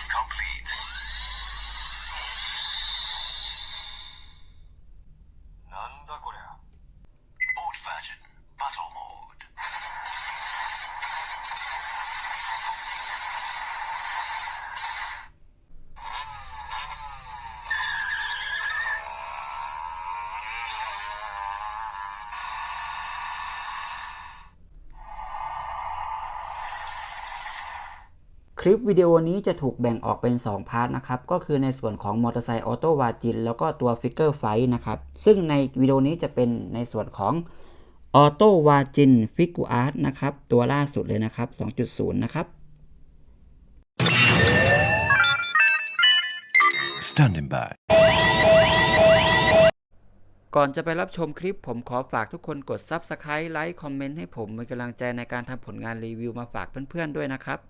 Search complete. คลิปวิดีโอนี้จะถูกแบ่งออกเป็น 2 พาร์ทนะครับ ก็คือในส่วนของมอเตอร์ไซค์ออโต้วาจินแล้วก็ตัวฟิกเกอร์ไฟนะครับ ซึ่งในวิดีโอนี้จะเป็นในส่วนของออโต้วาจินฟิกูอาร์ตนะครับ ตัวล่าสุดเลยนะครับ 2.0 นะครับ Standing by. ก่อนจะไปรับชมคลิปผมขอฝากทุกคนกด Subscribe ไลค์ คอมเมนต์ให้ผมเป็นกำลังใจในการทำผลงานรีวิวมาฝากเพื่อนๆด้วยนะครับ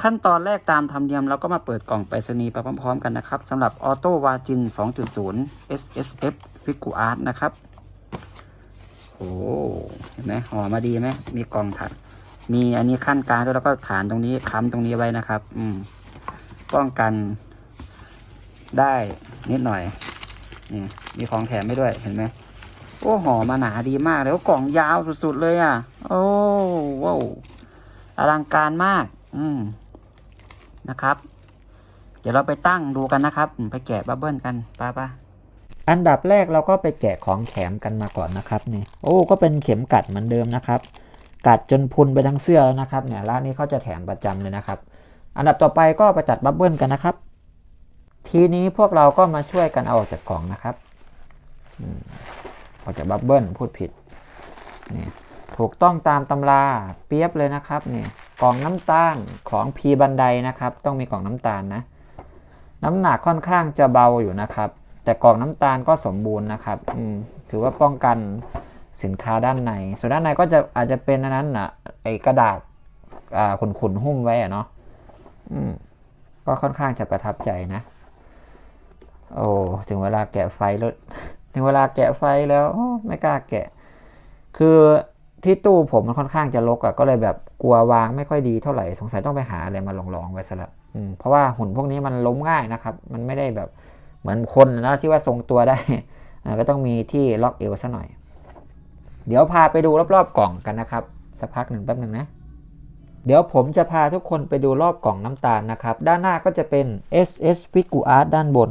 ขั้นตอนแรกตามธรรมเนียมเราก็มาเปิดกล่องไปรษณีย์ไปพร้อมๆกันนะครับสำหรับ Auto w a g i n 2.0 SSF f i g u Art นะครับโอ้เห็นไหมห่อมาดีไหมมีกล่องถัดมีอันนี้ขั้นกลางด้วยแล้วก็ฐานตรงนี้ค้ำตรงนี้ไว้นะครับ อืมป้องกันได้นิดหน่อยนี่มีของแถมไม่ด้วยเห็นไหมโอ้ห่อมาหนาดีมากแล้วกล่องยาวสุดๆเลยอะ โอ้ว้าวอลังการมาก อืม นะครับ เดี๋ยวเราไปตั้งดูกันนะครับ ไปแกะบับเบิ้ลกันป้าป้าอันดับแรกเราก็ไปแกะของแถมกันมาก่อนนะครับนี่โอ้ก็เป็นเข็มกัดเหมือนเดิมนะครับ กัดจนพุนไปทั้งเสื้อแล้วนะครับเนี่ยร้านนี้เขาจะแถมประจำเลยนะครับ อันดับต่อไปก็ไปจัดบับเบิ้ลกันนะครับ ทีนี้พวกเราก็มาช่วยกันเอาออกจากกล่องนะครับอออกจากบับเบิ้ลพูดผิดนี่ถูกต้องตามตำราเปียบเลยนะครับนี่ กล่องน้ำตาลของพีบันไดนะครับ ต้องมีกล่องน้ำตาลนะ น้ำหนักค่อนข้างจะเบาอยู่นะครับ แต่กล่องน้ำตาลก็สมบูรณ์นะครับอืมถือว่าป้องกันสินค้าด้านใน ส่วนด้านในก็จะอาจจะเป็นนั้นนะไอกระดาษอ่าขุนๆหุ้มไว้อะเนาะอืมก็ค่อนข้างจะประทับใจนะ โอ้ถึงเวลาแกะไฟแล้วถึงเวลาแกะไฟแล้วไม่กล้าแกะ คือ ที่ตู้ผมมันค่อนข้างจะรกอะก็เลยแบบกลัววางไม่ค่อยดีเท่าไหร่สงสัยต้องไปหาอะไรมาลองๆไว้ซะละอืมเพราะว่าหุ่นพวกนี้มันล้มง่ายนะครับ มันไม่ได้แบบเหมือนคนนะที่ว่าทรงตัวได้ ก็ต้องมีที่ล็อกเอวซะหน่อย เดี๋ยวพาไปดูรอบๆกล่องกันนะครับ สักพักหนึ่งแป๊บหนึ่งนะ เดี๋ยวผมจะพาทุกคนไปดูรอบกล่องน้ำตาลนะครับ ด้านหน้าก็จะเป็น SS f i g u Art ด้านบน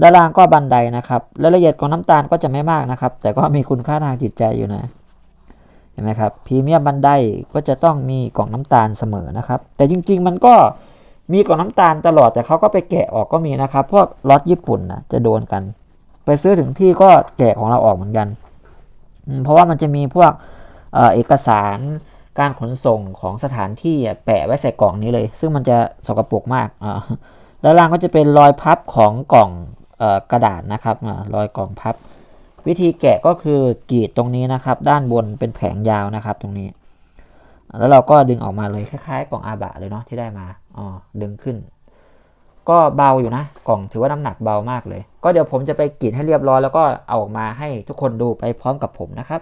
ด้านล่างก็บันไดนะครับรายละเอียดของน้ำตาลก็จะไม่มากนะครับ แต่ก็มีคุณค่าทางจิตใจอยู่นะ เห็นไหมครับพรีเมียมบันไดก็จะต้องมีกล่องน้ำตาลเสมอนะครับ แต่จริง ๆ มันก็มีกล่องน้ำตาลตลอดแต่เขาก็ไปแกะออกก็มีนะครับ พวกรถญี่ปุ่นนะจะโดนกัน ไปซื้อถึงที่ก็แกะของเราออกเหมือนกัน เพราะว่ามันจะมีพวกเอ่อเอกสารการขนส่งของสถานที่แปะไว้ใส่กล่องนี้เลย ซึ่งมันจะสกปรกมากด้านล่างก็จะเป็นรอยพับของกล่องอกระดาษนะครับรอยกล่องพับ วิธีแกะก็คือกรีดตรงนี้นะครับ ด้านบนเป็นแผงยาวนะครับ ตรงนี้ แล้วเราก็ดึงออกมาเลยคล้ายๆกล่องอาบะเลยเนาะที่ได้มาอ๋อดึงขึ้น ก็เบาอยู่นะ กล่องถือว่าน้ำหนักเบามากเลย ก็เดี๋ยวผมจะไปกรีดให้เรียบร้อยแล้วก็เอาออกมาให้ทุกคนดูไปพร้อมกับผมนะครับ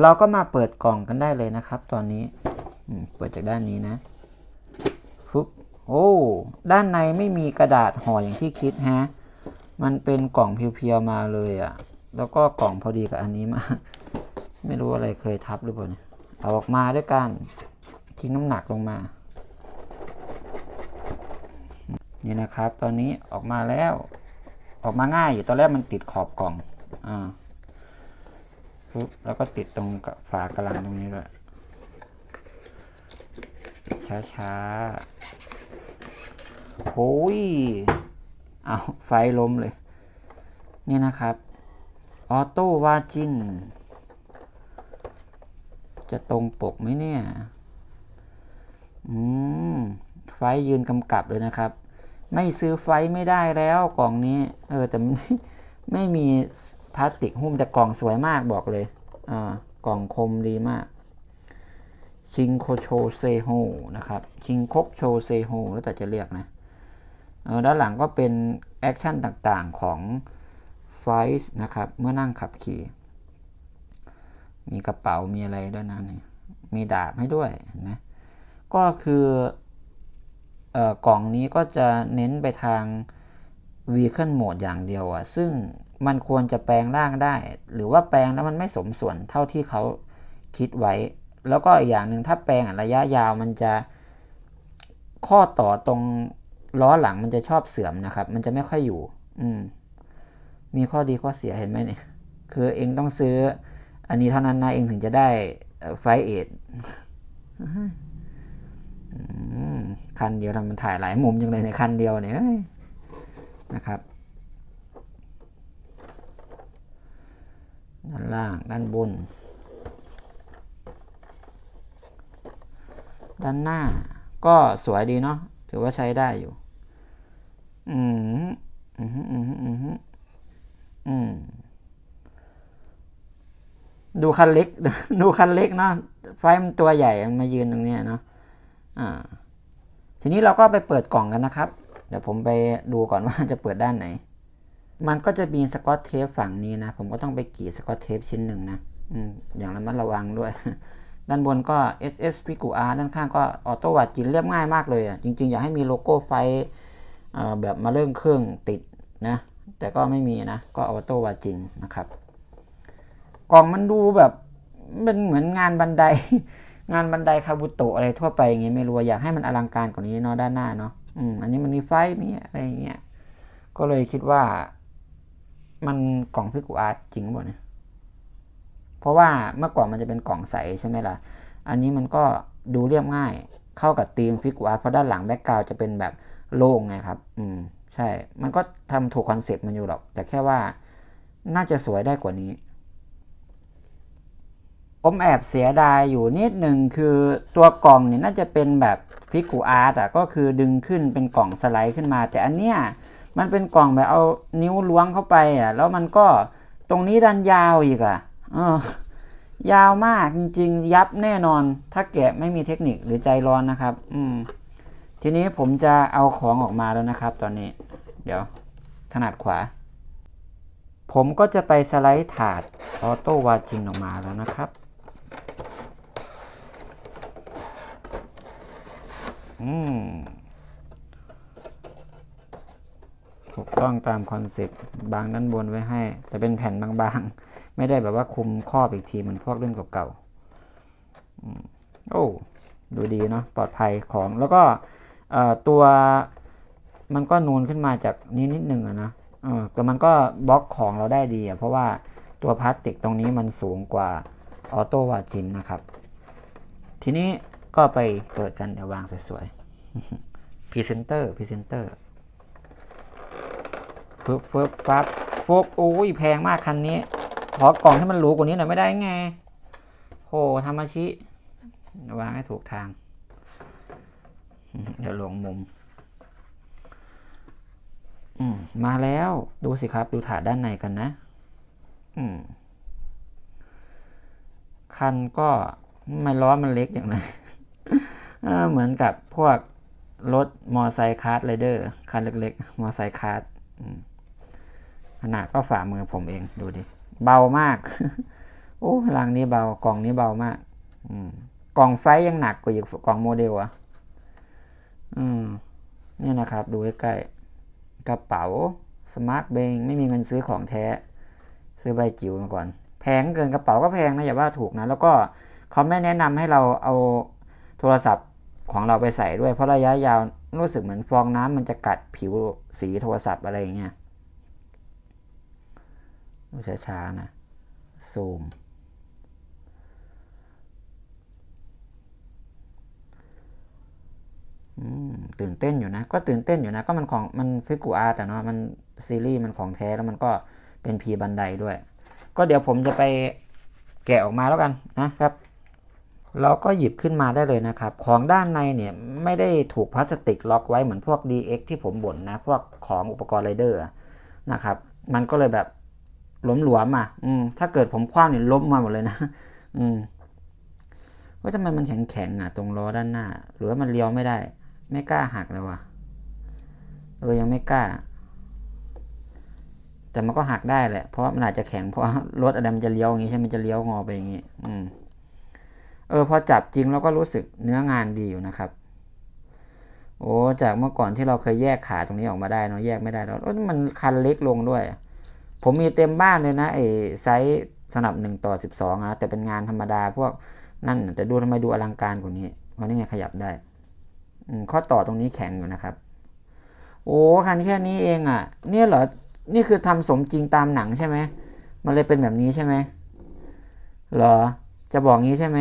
เราก็มาเปิดกล่องกันได้เลยนะครับ ตอนนี้เปิดจากด้านนี้นะฟึบโอ้ด้านในไม่มีกระดาษห่ออย่างที่คิดฮะ มันเป็นกล่องเพียวๆมาเลยอะ่ะ แล้วก็กล่องพอดีกับอันนี้มาก ไม่รู้อะไรเคยทับหรือเปล่าเนี่ยเอาออกมาด้วยกันทิ้งน้ำหนักลงมานี่นะครับ ตอนนี้ออกมาแล้ว ออกมาง่ายอยู่ตอนแรกมันติดขอบกล่องอ่าปึ๊บแล้วก็ติดตรงกับฝากระลังตรงนี้ด้วยช้าๆโอ้ย เอาไฟล้มเลย นี่นะครับออโต้วาจินจะตรงปกไหมเนี่ย อืม ไฟยืนกำกับเลยนะครับ ไม่ซื้อไฟไม่ได้แล้วกล่องนี้ เออแต่ไม่ไม่มีพลาสติกหุ้มแต่กล่องสวยมากบอกเลย อ่า กล่องคมดีมาก ชิงโคโชเซโฮนะครับ ชิงคกโชเซโฮแล้วแต่จะเรียกนะ เออด้านหลังก็เป็นแอคชั่นต่างๆของ ไฟส์นะครับ เมื่อนั่งขับขี่ มีกระเป๋ามีอะไรด้วยนะนี่มีดาบให้ด้วยนไหมก็คือเอ่อกล่องนี้ก็จะเน้นไปทาง Vehicle Mode อย่างเดียวอะซึ่งมันควรจะแปลงร่างได้ หรือว่าแปลงแล้วมันไม่สมส่วนเท่าที่เขาคิดไว้ แล้วก็อีกอย่างหนึ่งถ้าแปลงระยะยาวมันจะข้อต่อตรงล้อหลังมันจะชอบเสื่อมนะครับ มันจะไม่ค่อยอยู่ อืม มีข้อดีข้อเสียเห็นไหมเนี่ย คือเองต้องซื้อ อันนี้เท่านั้นนะเองถึงจะได้ไฟเอทคันเดียวทำมันถ่ายหลายมุมจังเลยในคันเดียวเนี่ยนะครับ ด้านล่างด้านบน ด้านหน้าก็สวยดีเนาะถือว่าใช้ได้อยู่ อืม อืมอืมอืมอืม ดูคันเล็ก ดูคันเล็กเนาะไฟมันตัวใหญ่มันมายืนตรงเนี้ยเนาะอ่า ทีนี้เราก็ไปเปิดกล่องกันนะครับ เดี๋ยวผมไปดูก่อนว่าจะเปิดด้านไหน มันก็จะมีสกอตเทปฝั่งนี้นะ ผมก็ต้องไปกรีดสกอตเทปชิ้นหนึ่งนะอืมอย่างระมัดระวังด้วย ด้านบนก็ SS p i c u R ด้านข้างก็ออโต้วัดจินเรียบง่ายมากเลยอะ จริง ๆ อยากให้มีโลโก้ไฟเอ่อแบบมาเริ่มเครื่องติดนะ แต่ก็ไม่มีนะ ก็ออโต้วัดจินนะครับ กล่องมันดูแบบเป็นเหมือนงานบันได งานบันไดคาบุโตะอะไรทั่วไปอย่างเงี้ยไม่รู้อยากให้มันอลังการกว่านี้เนาะด้านหน้าเนาะอืมอันนี้มันมีไฟมีอะไรเงี้ยก็เลยคิดว่า มันกล่องพิกุอาร์ตจริงกว่าเนี่ยเพราะว่าเมื่อก่อนมันจะเป็นกล่องใสใช่ไหมล่ะ อันนี้มันก็ดูเรียบง่าย เข้ากับธีมฟิกุอาร์ตเพราะด้านหลังแบ็กกราวจะเป็นแบบโล่งไงครับ อืม ใช่ มันก็ทำถูกคอนเซ็ปต์มันอยู่หรอก แต่แค่ว่าน่าจะสวยได้กว่านี้ ผมแอบเสียดายอยู่นิดหนึ่งคือตัวกล่องเนี่ยน่าจะเป็นแบบพิกูอาร์ตอะก็คือดึงขึ้นเป็นกล่องสไลด์ขึ้นมา แต่อันเนี้ยมันเป็นกล่องแบบเอานิ้วล้วงเข้าไปอะแล้วมันก็ตรงนี้ดันยาวอีกอะเออยาวมากจริงๆ ยับแน่นอน ถ้าแกะไม่มีเทคนิคหรือใจร้อนนะครับ อืม ทีนี้ผมจะเอาของออกมาแล้วนะครับ ตอนนี้ เดี๋ยว ถนัดขวา ผมก็จะไปสไลด์ถาดออโต้วาจินออกมาแล้วนะครับ อืมถูกต้องตามคอนเซ็ปต์บางด้านบนไว้ให้ แต่เป็นแผ่นบางๆ ไม่ได้แบบว่าคุมครอบอีกทีเหมือนพวกเรื่องเก่าๆโอ้ดูดีเนาะปลอดภัยของแล้วก็ตัวมันก็นูนขึ้นมาจากนี้นิดหนึ่งอะนะแต่มันก็บล็อกของเราได้ดีอะเพราะว่าตัวพลาสติกตรงนี้มันสูงกว่าออโต้วาจินนะครับ ทีนี้ ก็ไปเปิดกันเดี๋ยววางสวยๆพรีเซนเตอร์พรีเซนเตอร์ฟึบฟึบฟับฟบโอ้ยแพงมากคันนี้ ขอกล่องให้มันหรูกว่านี้หน่อยไม่ได้ไงโหทามาชิวางให้ถูกทาง เดี๋ยวหลงมุมมมาแล้วดูสิครับดูถาดด้านในกันนะ อืมคันก็ไม่ล้อมันเล็กอย่างไร เหมือนกับพวกรถมอไซค์คาร์ดไรเดอร์คันเล็กๆ มอไซค์คาร์ดขนาดก็ฝ่ามือผมเองดูดิ เบามาก โอ้ลังนี้เบากล่องนี้เบามากอืมกล่องไฟยังหนักกว่าอีกกล่องโมเดลอะอืมเนี่ยนะครับ ดูใกล้ๆกระเป๋าสมาร์ทเบงไม่มีเงินซื้อของแท้ ซื้อใบจิ๋วมาก่อน แพงเกินกระเป๋าก็แพงนะอย่าว่าถูกนะ แล้วก็เขาไม่แนะนำให้เราเอาโทรศัพท์ ของเราไปใส่ด้วย เพราะระยะยาวรู้สึกเหมือนฟองน้ำมันจะกัดผิวสีโทรศัพท์อะไรเงี้ยดูช้าๆนะ ซูมอืมตื่นเต้นอยู่นะ ก็ตื่นเต้นอยู่นะ ก็มันของมันฟิกูอาร์แต่เนาะมันซีรีส์มันของแท้แล้วมันก็เป็นพีบันไดด้วย ก็เดี๋ยวผมจะไปแกะออกมาแล้วกันนะครับ เราก็หยิบขึ้นมาได้เลยนะครับ ของด้านในเนี่ยไม่ได้ถูกพลาสติกล็อกไว้เหมือนพวก DX ที่ผมบ่นนะ พวกของอุปกรณ์ไรเดอร์นะครับ มันก็เลยแบบล้มหลวมอะอืมถ้าเกิดผมคว้างเนี่ยล้มมาหมดเลยนะ อืมว่าทำไมมันแข็งแข็งๆอะ ตรงล้อด้านหน้า หรือว่ามันเลี้ยวไม่ได้ ไม่กล้าหักเลยวะเออยังไม่กล้า แต่มันก็หักได้แหละ เพราะมันอาจจะแข็งเพราะรถอะไรมันจะเลี้ยวอย่างงี้ใช่ไหมมันจะเลี้ยวงอไปอย่างงี้ อืม เออพอจับจริงแล้วก็รู้สึกเนื้องานดีอยู่นะครับ โอ้จากเมื่อก่อนที่เราเคยแยกขาตรงนี้ออกมาได้เนาะแยกไม่ได้แล้วโอ้มันคันเล็กลงด้วย ผมมีเต็มบ้านเลยนะไอ้ไซส์สนับหนึ่งต่อสิบสองนะแต่เป็นงานธรรมดาพวกนั่นแต่ดูทำไมดูอลังการกว่านี้วันนี้ไงขยับได้ข้อต่อตรงนี้แข็งอยู่นะครับ โอ้คันแค่นี้เองอะ เนี่ยเหรอนี่คือทำสมจริงตามหนังใช่ไหมมันเลยเป็นแบบนี้ใช่ไหมเหรอจะบอกงี้ใช่ไหม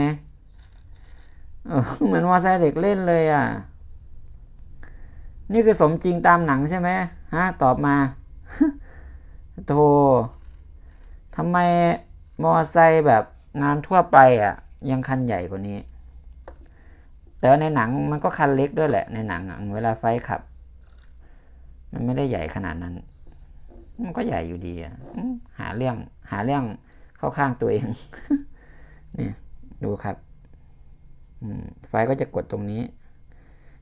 เหมือนมอไซค์เด็กเล่นเลยอะ นี่คือสมจริงตามหนังใช่ไหมฮะ ตอบมาโธ่ทำไมมอไซค์แบบงานทั่วไปอะ ยังคันใหญ่กว่านี้ แต่ในหนังมันก็คันเล็กด้วยแหละในหนังเวลาไฟขับ มันไม่ได้ใหญ่ขนาดนั้น มันก็ใหญ่อยู่ดีอะหาเรื่องหาเรื่องเข้าข้างตัวเอง เนี่ยดูครับ ไฟก็จะกดตรงนี้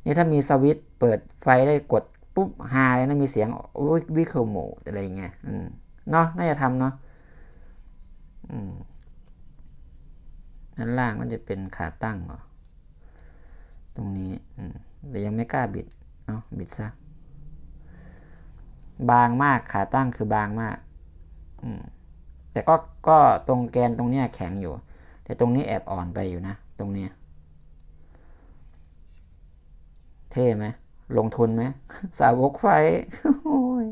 นี่ถ้ามีสวิตเปิดไฟได้กดปุ๊บหาเลยนะมีเสียงวิเคโหมดอะไรเงี้ยเนาะน่าจะทำเนาะอืมด้านล่างมันจะเป็นขาตั้งเหรอตรงนี้แต่ยังไม่กล้าบิดเอาะบิดซะบางมากขาตั้งคือบางมากอืมแต่ก็ก็ตรงแกนตรงเนี้ยแข็งอยู่ แต่ตรงนี้แอบอ่อนไปอยู่นะ ตรงเนี้ยเท่ไหมลงทุนไหมสาวกไฟโอ้ย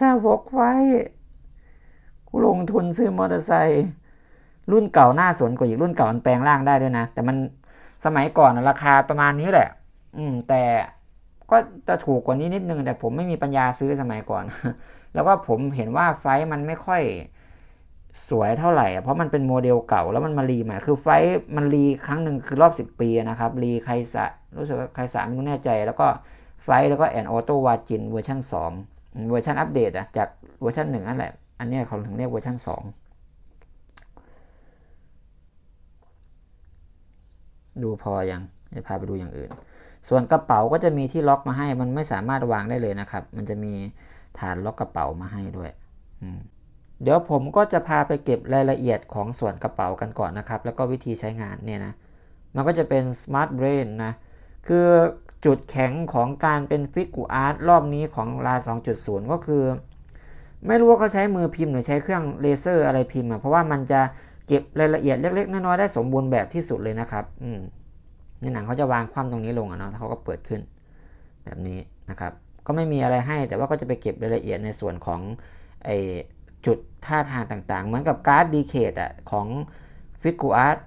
สาวกไฟกูลงทุนซื้อมอเตอร์ไซค์รุ่นเก่าหน้าสนกว่าอีกรุ่นเก่ามันแปลงร่างได้ด้วยนะ แต่มันสมัยก่อนราคาประมาณนี้แหละ อืม แต่ก็จะถูกกว่านี้นิดนึงแต่ผมไม่มีปัญญาซื้อสมัยก่อน แล้วก็ผมเห็นว่าไฟมันไม่ค่อยสวยเท่าไหร่ เพราะมันเป็นโมเดลเก่าแล้วมันมารีใหม่คือไฟมันรีครั้งหนึ่งคือรอบ 10 ปีนะครับรีไคสะ รู้สึกว่าไครสะไม่แน่ใจ แล้วก็ไฟแล้วก็แอนออโต้วาจินเวอร์ชัน2 เวอร์ชันอัปเดตอะจากเวอร์ชัน1นั่นแหละ อันนี้เขาถึงเรียกเวอร์ชัน2ดูพอยังจะพาไปดูอย่างอื่น ส่วนกระเป๋าก็จะมีที่ล็อกมาให้ มันไม่สามารถวางได้เลยนะครับ มันจะมีฐานล็อกกระเป๋ามาให้ด้วย เดี๋ยวผมก็จะพาไปเก็บรายละเอียดของส่วนกระเป๋ากันก่อนนะครับ แล้วก็วิธีใช้งานเนี่ยนะ มันก็จะเป็น Smart Brain นะ คือจุดแข็งของการเป็นฟิกกูอาร์ตรอบนี้ของลา 2.0 ก็คือ ไม่รู้ว่าเขาใช้มือพิมพ์หรือใช้เครื่องเลเซอร์อะไรพิมพ์อะเพราะว่ามันจะเก็บรายละเอียดเล็กๆ น้อยๆ ได้สมบูรณ์แบบที่สุดเลยนะครับ อืมในหนังเขาจะวางคว่ำตรงนี้ลงอะเนาะเขาก็เปิดขึ้น แบบนี้นะครับ ก็ไม่มีอะไรให้แต่ว่าก็จะไปเก็บรายละเอียดในส่วนของไอจุดท่าทางต่างๆ เหมือนกับการ์ดดีเคดอะของฟิกกูอาร์ต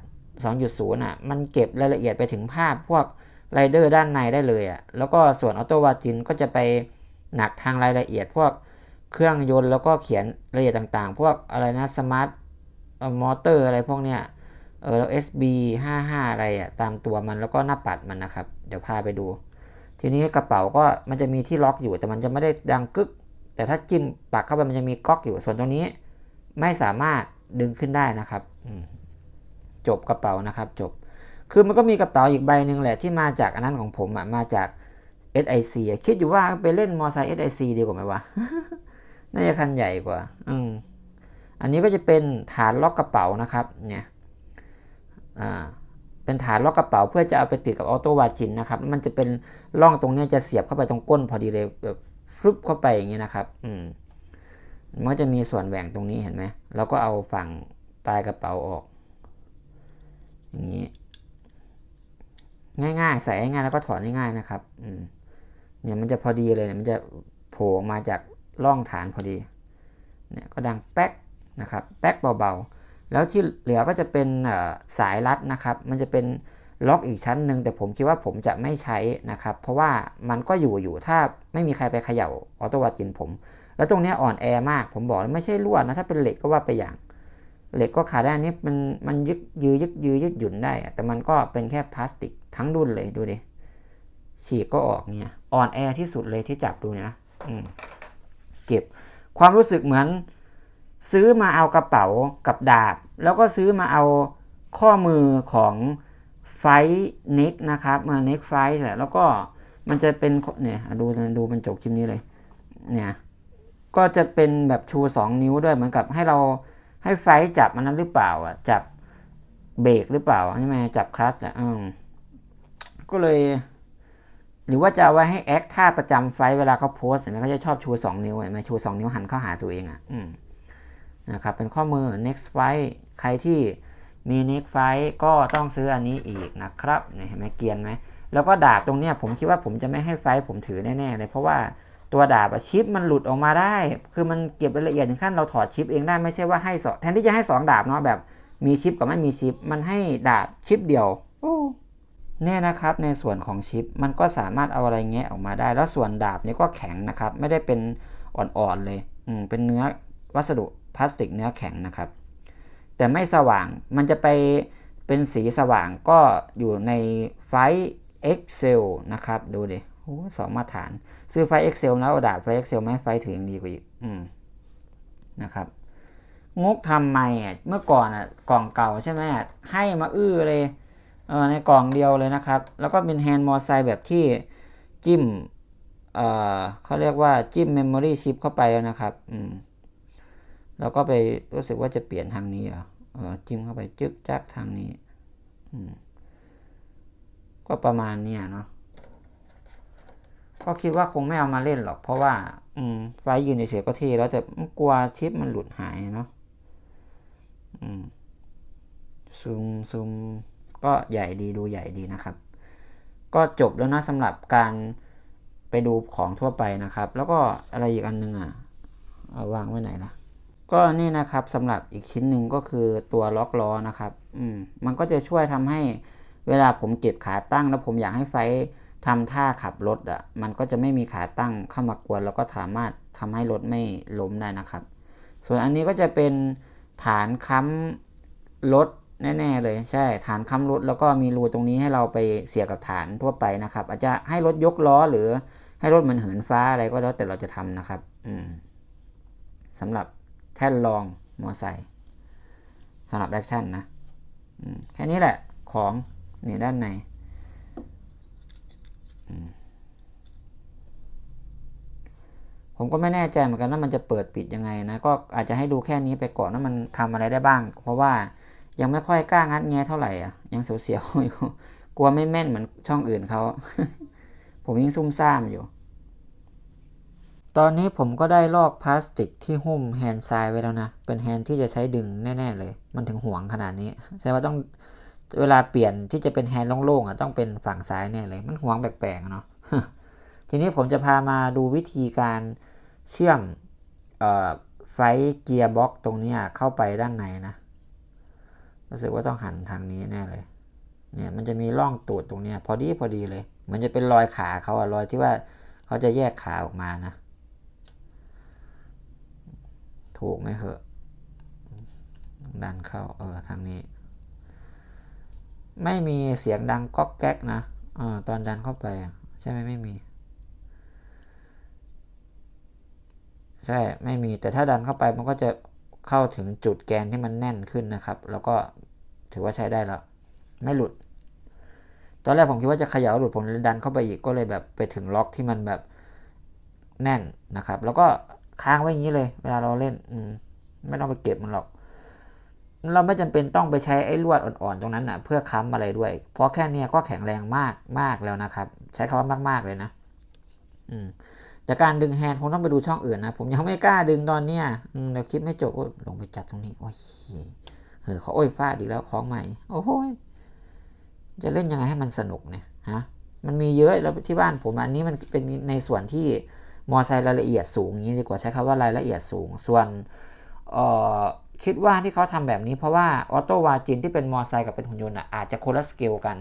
2.0อะมันเก็บรายละเอียดไปถึงภาพพวก ไรเดอร์ด้านในได้เลยอะแล้วก็ส่วนออโตวาจินก็จะไปหนักทางรายละเอียด พวกเครื่องยนต์แล้วก็เขียนรายละเอียดต่างๆ พวกอะไรนะสมาร์ทมอเตอร์อะไรพวกเนี้ยเออแล้ว SB 55อะไรอะตามตัวมันแล้วก็หน้าปัดมันนะครับ เดี๋ยวพาไปดู ทีนี้กระเป๋าก็มันจะมีที่ล็อกอยู่แต่มันจะไม่ได้ดังกึก แต่ถ้าจิ้มปักเข้าไปมันจะมีก๊อกอยู่ ส่วนตรงนี้ไม่สามารถดึงขึ้นได้นะครับจบกระเป๋านะครับจบ คือมันก็มีกระเป๋าอีกใบหนึ่งแหละที่มาจากอันนั้นของผมอะมาจาก SIC อคิดอยู่ว่าไปเล่นมอไซค์ SIC ดีกว่าไหมวะน่าจะคันใหญ่กว่า อืมอันนี้ก็จะเป็นฐานล็อกกระเป๋านะครับ เนี่ย อ่า เป็นฐานล็อกกระเป๋าเพื่อจะเอาไปติดกับออโต้วาจินนะครับ มันจะเป็นร่องตรงนี้จะเสียบเข้าไปตรงก้นพอดีเลยแบบฟลุปเข้าไปอย่างนี้นะครับ อืมมันก็จะมีส่วนแหว่งตรงนี้เห็นไหมเราก็เอาฝั่งปลายกระเป๋าออก อย่างนี้ ง่ายๆ ใส่ง่ายๆแล้วก็ถอดง่ายๆนะครับอืเนี่ยมันจะพอดีเลยเนี่ยมันจะโผล่ออกมาจากร่องฐานพอดีเนี่ยก็ดังแป๊กนะครับแป๊กเบาๆ แล้วที่เหลือก็จะเป็นสายรัดนะครับ มันจะเป็นล็อกอีกชั้นหนึ่งแต่ผมคิดว่าผมจะไม่ใช้นะครับ เพราะว่ามันก็อยู่อยู่ถ้าไม่มีใครไปเขย่าออโตวาจินผม แล้วตรงเนี้ยอ่อนแอมากผมบอกไม่ใช่ลวดนะถ้าเป็นเหล็กก็ว่าไปอย่าง เหล็กก็ขาดได้นนี้มันมันยึกยือยึกยือยึดหยุ่นได้ แต่มันก็เป็นแค่พลาสติกทั้งรุ่นเลยดูดิฉีกก็ออกเนี่ยอ่อนแอที่สุดเลยที่จับดูเนี่ยนะเก็บความรู้สึกเหมือน ซื้อมาเอากระเป๋ากับดาบ แล้วก็ซื้อมาเอาข้อมือของไฟเน็กนะครับ มาเน็กไฟแล้วก็มันจะเป็นเนี่ยดูดูมันจบคลิปนี้เลย เนี่ย ก็จะเป็นแบบชู 2 นิ้วด้วยเหมือนกับให้เรา ให้ไฟจับมันนั้นหรือเปล่าอะจับเบรกหรือเปล่าใช่ไหมจับคลัตช์อะอืมก็เลย หรือว่าจะเอาไว้ให้แอคท่าประจำไฟเวลาเขาโพสเห็นไหมเขาจะชอบชู2นิ้วเห็นไหมชู2นิ้วหันเข้าหาตัวเองอะอืมนะครับเป็นข้อมือ next fight ใครที่มี next fight ก็ต้องซื้ออันนี้อีกนะครับเห็นไหมเกียนไหมแล้วก็ดาบตรงเนี้ยผมคิดว่าผมจะไม่ให้ไฟผมถือแน่ๆเลยเพราะว่า ตัวดาบอะชิปมันหลุดออกมาได้ คือมันเก็บรายละเอียดถึงขั้นเราถอดชิปเองได้ไม่ใช่ว่าให้สองแทนที่จะให้สองดาบเนาะแบบมีชิปกับไม่มีชิป มันให้ดาบชิปเดียวโอ้เนี่ยนะครับในส่วนของชิปมันก็สามารถเอาอะไรแงะออกมาได้ แล้วส่วนดาบนี่ก็แข็งนะครับ ไม่ได้เป็นอ่อนๆเลยอืมเป็นเนื้อวัสดุพลาสติกเนื้อแข็งนะครับ แต่ไม่สว่างมันจะไปเป็นสีสว่างก็อยู่ในไฟล์ Excel นะครับ ดูดิ สองมาตรฐาน ซื้อไฟ Excel แล้วเอาดาบไฟ Excel ไม่ไฟถึงดีกว่าอีกอืมนะครับ งกทำไมอะเมื่อก่อนอะกล่องเก่าใช่ไหมให้มาอื้อเลยเออในกล่องเดียวเลยนะครับ แล้วก็เป็นแฮนด์มอไซค์แบบที่จิ้มเออเขาเรียกว่าจิ้มเมมโมรี่ชิปเข้าไปแล้วนะครับอืมแล้วก็ไปรู้สึกว่าจะเปลี่ยนทางนี้เหรอเออจิ้มเข้าไปจึ๊กจักทางนี้อืมก็ประมาณเนี้ยเนาะ ก็คิดว่าคงไม่เอามาเล่นหรอก เพราะว่า อืม ไฟยืนเฉยๆก็เท่แล้วแต่กลัวชิปมันหลุดหายเนาะอืมซูมซูมก็ใหญ่ดีดูใหญ่ดีนะครับ ก็จบแล้วนะสำหรับการไปดูของทั่วไปนะครับ แล้วก็อะไรอีกอันนึงอะเอาวางไว้ไหนล่ะ ก็นี่นะครับสำหรับอีกชิ้นหนึ่งก็คือตัวล็อกล้อนะครับ อืม มันก็จะช่วยทำให้เวลาผมเก็บขาตั้งแล้วผมอยากให้ไฟ ทำท่าขับรถอะมันก็จะไม่มีขาตั้งเข้ามากวนแล้วก็สามารถทำให้รถไม่ล้มได้นะครับ ส่วนอันนี้ก็จะเป็นฐานค้ำรถแน่ๆเลยใช่ ฐานค้ำรถแล้วก็มีรูตรงนี้ให้เราไปเสียบกับฐานทั่วไปนะครับ อาจจะให้รถยกล้อหรือให้รถมือนเหินฟ้าอะไรก็แล้วแต่เราจะทำนะครับอืมสำหรับแท่นรองมอไซค์สำหรับแอคชั่นนะแค่นี้แหละของนี่ด้านใน ผมก็ไม่แน่ใจเหมือนกันว่ามันจะเปิดปิดยังไงนะ ก็อาจจะให้ดูแค่นี้ไปก่อนว่ามันทำอะไรได้บ้าง เพราะว่ายังไม่ค่อยกล้างัดแงะเท่าไหร่อะ ยังเสียวๆอยู่ กลัวไม่แม่นเหมือนช่องอื่นเขา ผมยิ่งซุ่มซ่ามอยู่ ตอนนี้ผมก็ได้ลอกพลาสติกที่หุ้มแฮนด์ทรายไว้แล้วนะ เป็นแฮนด์ที่จะใช้ดึงแน่ ๆ เลย มันถึงห่วงขนาดนี้ แสดงว่าต้อง เวลาเปลี่ยนที่จะเป็นแฮนด์โล่งๆอะต้องเป็นฝั่งซ้ายแน่เลย มันห่วงแปลกๆเนาะทีนี้ผมจะพามาดูวิธีการเชื่อมออไฟเกียร์บ็อกตรงนี้เข้าไปด้านในนะรู้สึกว่าต้องหันทางนี้แน่เลย เนี่ยมันจะมีร่องตูดตรงเนี้ย พอดีพอดีเลยเหมือนจะเป็นรอยขาเขาอะรอยที่ว่าเขาจะแยกขาออกมานะ ถูกไหมเหอะดันเข้าเออทางนี้ ไม่มีเสียงดังก๊อกแก๊กนะอตอนดันเข้าไปใช่ไหมไม่มี ใช่ไม่มีแต่ถ้าดันเข้าไปมันก็จะเข้าถึงจุดแกนที่มันแน่นขึ้นนะครับ แล้วก็ถือว่าใช้ได้แล้ว ไม่หลุด ตอนแรกผมคิดว่าจะขย่าหลุดผมเลยดันเข้าไปอีกก็เลยแบบไปถึงล็อกที่มันแบบแน่นนะครับ แล้วก็ค้างไว้อย่างนี้เลย เวลาเราเล่น อืมไม่ต้องไปเก็บมันหรอก เราไม่จำเป็นต้องไปใช้ไอ้ลวดอ่อนๆตรงนั้นนะเพื่อค้ำอะไรด้วย เพราะแค่เนี้ยก็แข็งแรงมากมากแล้วนะครับ ใช้คำว่ามากๆเลยนะ อืมแต่การดึงแฮนด์ผมต้องไปดูช่องอื่นนะ ผมยังไม่กล้าดึงตอนเนี้ยอืมเดี๋ยวคลิปไม่จบโอ้ยลงไปจับตรงนี้ โอ้ยเออเขาโอ้ยฟาดอีกแล้วของใหม่ โอ้โหยจะเล่นยังไงให้มันสนุกเนี่ยฮะ มันมีเยอะแล้วที่บ้านผมอันนี้มันเป็นในส่วนที่มอไซค์รายละเอียดสูงอย่างนี้ดีกว่าใช้คำว่ารายละเอียดสูง ส่วนเอ่อ คิดว่าที่เขาทำแบบนี้เพราะว่าออโต้วาจินที่เป็นมอไซค์กับเป็นหุ่นยนต์อาจจะคนละสเกลกัน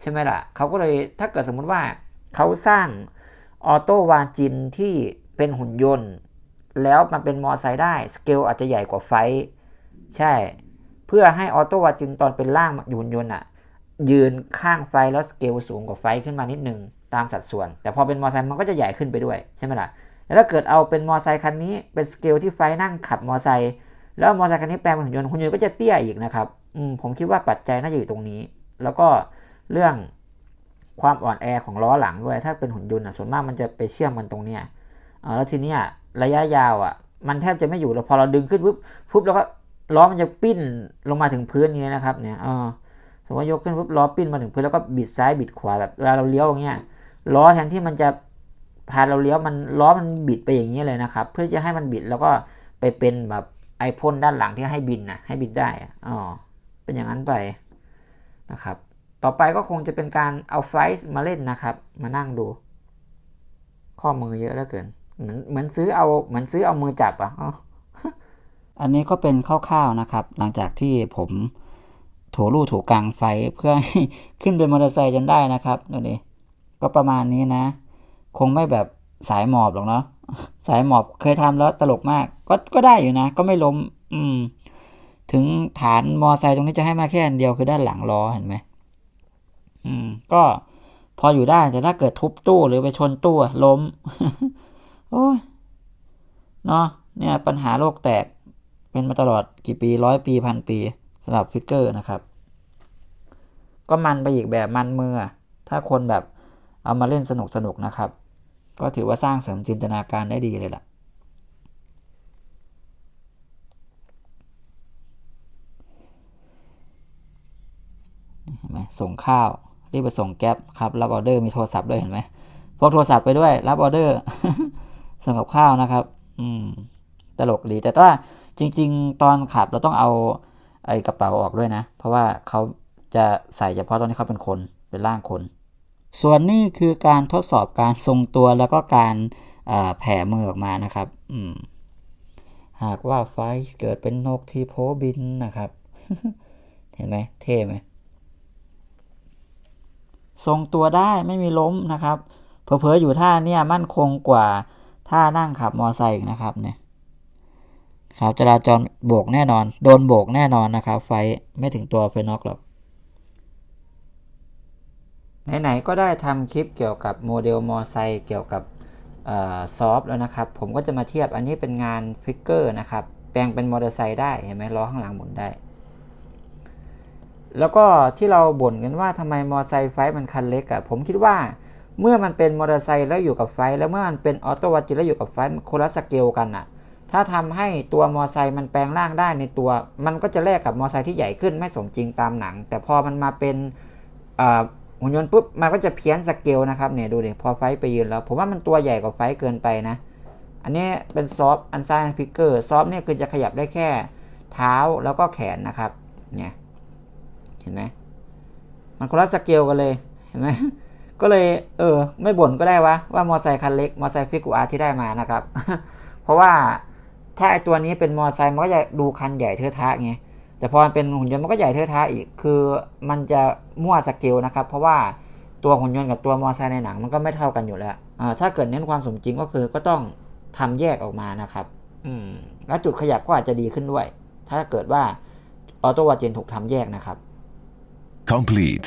ใช่ไหมล่ะเขาก็เลยถ้าเกิดสมมุติว่าเขาสร้างออโต้วาจินที่เป็นหุ่นยนต์ แล้วมันเป็นมอไซค์ได้สเกลอาจจะใหญ่กว่าไฟ ใช่ เพื่อให้ออโต้วาจินตอนเป็นร่างหุ่นยนต์อะยืนข้างไฟแล้วสเกลสูงกว่าไฟขึ้นมานิดนึงตามสัดส่วน แต่พอเป็นมอไซค์มันก็จะใหญ่ขึ้นไปด้วยใช่ไหมล่ะแล้วถ้าเกิดเอาเป็นมอไซค์คันนี้เป็นสเกลที่ไฟนั่งขับมอไซค์ แล้วมอเตอร์ไซค์คันนี้แปลงเป็นหุ่นยนต์หุ่นยนต์ก็จะเตี้ยอีกนะครับอืมผมคิดว่าปัจจัยน่าจะอยู่ตรงนี้ แล้วก็เรื่องความอ่อนแอของล้อหลังด้วย ถ้าเป็นหุ่นยนต์อะส่วนมากมันจะไปเชื่อมกันตรงเนี้ยอ่าแล้วทีเนี้ยระยะยาวอะ มันแทบจะไม่อยู่แล้วพอเราดึงขึ้นปุ๊บปุ๊บแล้วก็ล้อมันจะปิ้นลงมาถึงพื้นนี้นะครับเนี่ยเออสมมติว่ายกขึ้นปุ๊บล้อปิ้นมาถึงพื้นแล้วก็บิดซ้ายบิดขวาแบบเวลาเราเลี้ยวอย่างเงี้ยล้อแทนที่มันจะพาเราเลี้ยวมันล้อมันบิดไปอย่างนี้เลยนะครับ เพื่อจะให้มันบิดแล้วก็ไปเป็นแบบ ไอพ่นด้านหลังที่ให้บินนะให้บิดได้อ๋อเป็นอย่างนั้นไปนะครับ ต่อไปก็คงจะเป็นการเอาไฟส์มาเล่นนะครับ มานั่งดู ข้อมือเยอะเหลือเกิน เหมือนเหมือนซื้อเอาเหมือนซื้อเอามือจับอะอ๋ออันนี้ก็เป็นคร่าวๆนะครับ หลังจากที่ผมถูลู่ถูกลางไฟเพื่อให้ขึ้นเป็นมอเตอร์ไซค์จนได้นะครับดูดิก็ประมาณนี้นะ คงไม่แบบ สายหมอบหรอกเนาะสายหมอบเคยทำแล้วตลกมาก ก็ก็ได้อยู่นะ ก็ไม่ล้ม อืม ถึงฐานมอไซค์ตรงนี้จะให้มาแค่อันเดียวคือด้านหลังล้อเห็นไหมอืม ก็พออยู่ได้แต่ถ้าเกิดทุบตู้หรือไปชนตู้ล้ม โอ้ยเนาะเนี่ย ปัญหาโลกแตก เป็นมาตลอดกี่ปีร้อยปีพันปีสำหรับฟิกเกอร์นะครับ ก็มันไปอีกแบบมันมือถ้าคนแบบเอามาเล่นสนุกสนุกๆนะครับ ก็ถือว่าสร้างเสริมจินตนาการได้ดีเลยล่ะ เห็นไหมส่งข้าวรีบไปส่งแก๊ปครับ รับออเดอร์มีโทรศัพท์ด้วยเห็นไหมพกโทรศัพท์ไปด้วย รับออเดอร์ส่งกับข้าวนะครับ อืมตลกดี แต่ว่าจริง ๆ ตอนขับเราต้องเอาไอ้กระเป๋าออกด้วยนะ เพราะว่าเขาจะใส่เฉพาะตอนที่เขาเป็นคนเป็นร่างคน ส่วนนี้คือการทดสอบการทรงตัวแล้วก็การาแผ่มือออกมานะครับหากว่าไฟเกิดเป็นนกที่โพบินนะครับ เห็นไหมเท่ไหมทรงตัวได้ไม่มีล้มนะครับเผลอๆอยู่ท่าเนี่ยมั่นคงกว่าท่านั่งขับมอไซค์นะครับเนี่ยครับจราจรโบกแน่นอน โดนโบกแน่นอนนะครับ ไฟไม่ถึงตัวเฟนอกหรอก ไหนๆก็ได้ทำคลิปเกี่ยวกับโมเดลมอไซค์เกี่ยวกับซอฟแล้วนะครับ ผมก็จะมาเทียบอันนี้เป็นงานฟิกเกอร์นะครับ แปลงเป็นมอเตอร์ไซค์ได้เห็นไหมล้อข้างหลังหมุนได้ แล้วก็ที่เราบ่นกันว่าทำไมมอเตอร์ไซค์ไฟท์มันคันเล็กอะ่ะผมคิดว่าเมื่อมันเป็นมอเตอร์ไซค์แล้วอยู่กับไฟ แล้วเมื่อมันเป็นออโตวัตจิแล้วอยู่กับไฟมันคนละสเกลกันอะ่ะถ้าทำให้ตัวมอเตอร์ไซค์มันแปลงร่างได้ในตัว มันก็จะแลกกับมอเตอร์ไซค์ที่ใหญ่ขึ้นไม่สมจริงตามหนัง แต่พอมันมาเป็น หุ่นยนต์ปุ๊บมันก็จะเพี้ยนสเกลนะครับเนี่ยดูเดิพอไฟไปยืนแล้ว ผมว่ามันตัวใหญ่กว่าไฟเกินไปนะ อันนี้เป็นซอฟอันซ่าพิกเกอร์ซอฟเนี่ยคือจะขยับได้แค่เท้าแล้วก็แขนนะครับเนี่ยเห็นไหมมันคนละสเกลกันเลยเห็นไหมก็เลยเออไม่บ่นก็ได้วะว่ามอไซค์คันเล็กมอไซค์ฟิกูอาร์ที่ได้มานะครับ เพราะว่าถ้าไอตัวนี้เป็นมอไซค์มันก็จะดูคันใหญ่เทอะทะไง แต่พอมันเป็นหุ่นยนต์มันก็ใหญ่เทอะทะอีก คือมันจะมั่วสเกลนะครับ เพราะว่าตัวหุ่นยนต์กับตัวมอเตอร์ไซค์ในหนังมันก็ไม่เท่ากันอยู่แล้วถ้าเกิดเน้นความสมจริงก็คือก็ต้องทำแยกออกมานะครับ อืม แล้วจุดขยับก็อาจจะดีขึ้นด้วย ถ้าเกิดว่าออโตวาเจนถูกทำแยกนะครับ Complete.